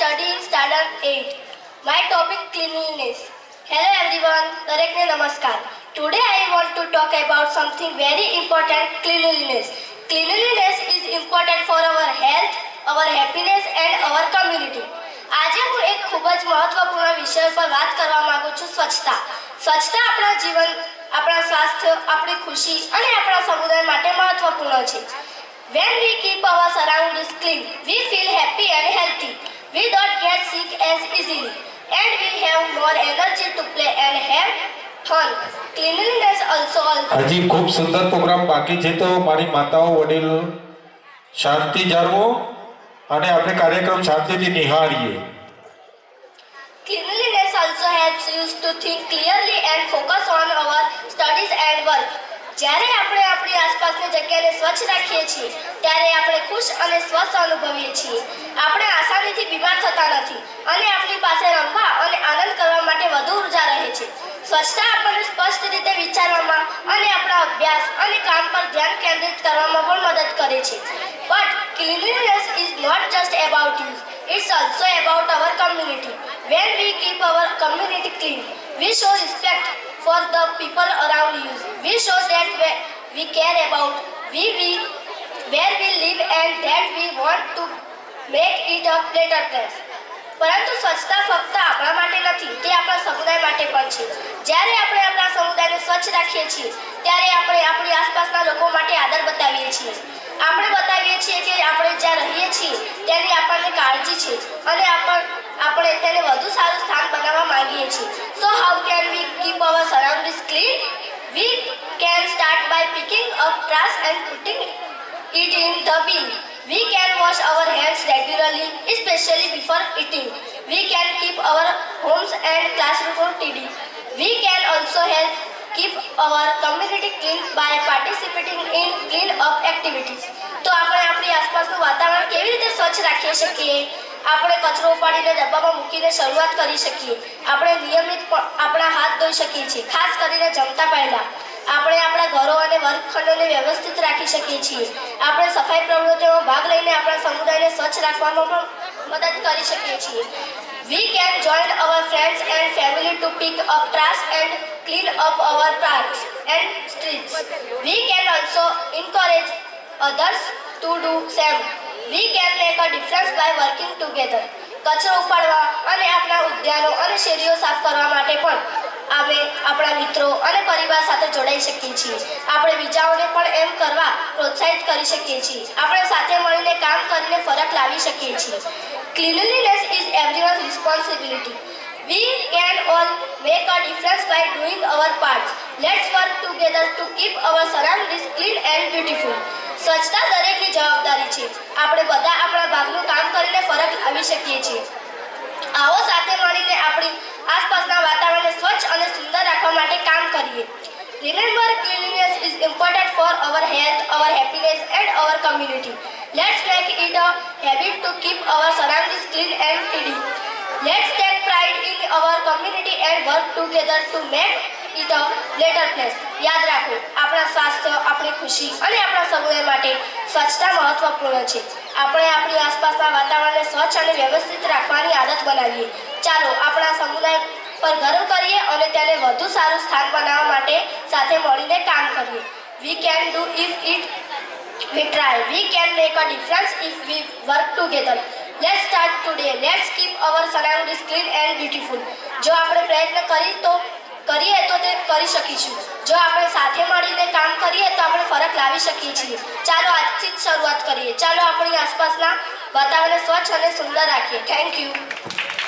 study in standard 8. My topic cleanliness. Hello everyone, Darekne Namaskar. Today I want to talk about something very important cleanliness. Cleanliness is important for our health, our happiness and our community. આજે હું એક ખૂબ જ મહત્વપૂર્ણ વિષય પર વાત કરવા માંગુ છું સ્વચ્છતા સ્વચ્છતા આપણા જીવન આપણા સ્વાસ્થ્ય આપણી ખુશી અને આપણા સમુદાય માટે મહત્વપૂર્ણ છે When we keep our surroundings clean, we feel happy and healthy. We don't get sick as easily. And we have more energy to play and have fun. Cleanliness also હજી ખૂબ સુંદર પ્રોગ્રામ બાકી છે તો મારી માતાઓ વડીલ શાંતિ જાળવો અને આપણે કાર્યક્રમ શાંતિથી નિહાળીએ Cleanliness also helps us to think clearly and focus on our studies and work. જ્યારે આપણે આપણી આસપાસની જગ્યાને સ્વચ્છ રાખીએ છીએ, ત્યારે આપણે ખુશ અને સ્વસ્થ અનુભવીએ છીએ. આપણે આસાનીથી બીમાર થતા નથી અને આપણી પાસે રમવા અને આનંદ કરવા માટે વધુ ઊર્જા રહે છે. સ્વચ્છતા આપણને સ્પષ્ટ રીતે વિચારવામાં અને આપણા અભ્યાસ અને કામ પર ધ્યાન કેન્દ્રિત કરવામાં પણ મદદ કરે છે. But cleanliness is not just about you. It's also about our community when we keep our community clean we show respect for the people around you we show that we, care about we, we where we live and that we want to make it a better place પરંતુ સ્વચ્છતા ફક્ત આપણા માટે નથી તે આપણા સમુદાય માટે પણ છે જ્યારે આપણે આપણા સમુદાયને સ્વચ્છ રાખીએ છીએ ત્યારે આપણે આપણી આસપાસના લોકો માટે આદર બતાવીએ છીએ આપણે બતાવીએ છીએ કે આપણે જ્યાં રહીએ છીએ તેની કાળજી છે અને આપણ આપણે તેને વધુ સારું સ્થાન બનાવવા માંગીએ છીએ so how can we keep our surroundings clean we can start by picking up trash and putting it in the bin. We can wash our hands regularly, especially before eating. We can keep our homes and classrooms tidy. We can also help keep our community clean by participating in clean up activities. તો આપણે આપણી આસપાસનું વાતાવરણ કેવી રીતે સ્વચ્છ રાખી શકીએ? આપણે કચરો ઉપાડીને ડબ્બામાં મૂકીને શરૂઆત કરી શકીએ. આપણે નિયમિત આપણા હાથ ધોઈ શકીએ છીએ, ખાસ કરીને જમતા પહેલાં. આપણે આપણા ઘરો અને વર્ગખંડોને વ્યવસ્થિત રાખી શકીએ છીએ. આપણે સફાઈ પ્રવૃત્તિઓમાં ભાગ લઈને આપણા સમુદાયને સ્વચ્છ રાખવામાં પણ મદદ કરી શકીએ છીએ. We can join our friends and family to pick up trash and clean up our parks and streets. We can also encourage others to do same. We can make a difference by working together કચરો ઉપાડવા અને આપણા ઉદ્યાનો અને શેરીઓ સાફ કરવા માટે પણ આપણે આપણા મિત્રો અને પરિવાર સાથે જોડાઈ શકીએ છીએ. આપણે બીજાઓને પણ એમ કરવા પ્રોત્સાહિત કરી શકીએ છીએ. આપણે સાથે મળીને કામ કરીને ફરક લાવી શકીએ છીએ. Cleanliness is everyone's responsibility we can a difference by doing our parts. Let's work together to keep our surroundings clean and beautiful. સ્વચ્છતા દરેકની જવાબદારી છે. આપણે બધા આપણા ભાગનું કામ કરીને ફરક લાવી શકીએ છીએ. આવો સાથે મળીને આપણી આસપાસના વાતાવરણને સ્વચ્છ અને સુંદર રાખવા માટે કામ કરીએ. Remember cleanliness is important for our health our happiness and our community let's make it a habit to keep our surroundings clean and clean let's community and work together to make it a better place યાદ રાખો, આપણા સ્વાસ્થ્ય, આપણી ખુશી અને આપણા સમુદાય માટે સ્વચ્છતા મહત્વપૂર્ણ છે. આપણે આપણી આસપાસના વાતાવરણને સ્વચ્છ અને વ્યવસ્થિત રાખવાની આદત બનાવીએ. ચાલો, આપણા સમુદાય પર ગર્વ કરીએ અને તેને વધુ સારું સ્થાન બનાવવા માટે સાથે મળીને કામ કરીએ. We can do if it we try. We can make a difference if we work together. Let's start today let's keep our surroundings clean and beautiful જો આપણે પ્રયત્ન કરી તો કરીએ તો તે કરી શકીશું. જો આપણે સાથે મળીને કામ કરીએ તો આપણે ફરક લાવી શકીએ છીએ. ચાલો આજથી જ શરૂઆત કરીએ. ચાલો આપણી આસપાસના વાતાવરણ સ્વચ્છ અને સુંદર રાખીએ. Thank you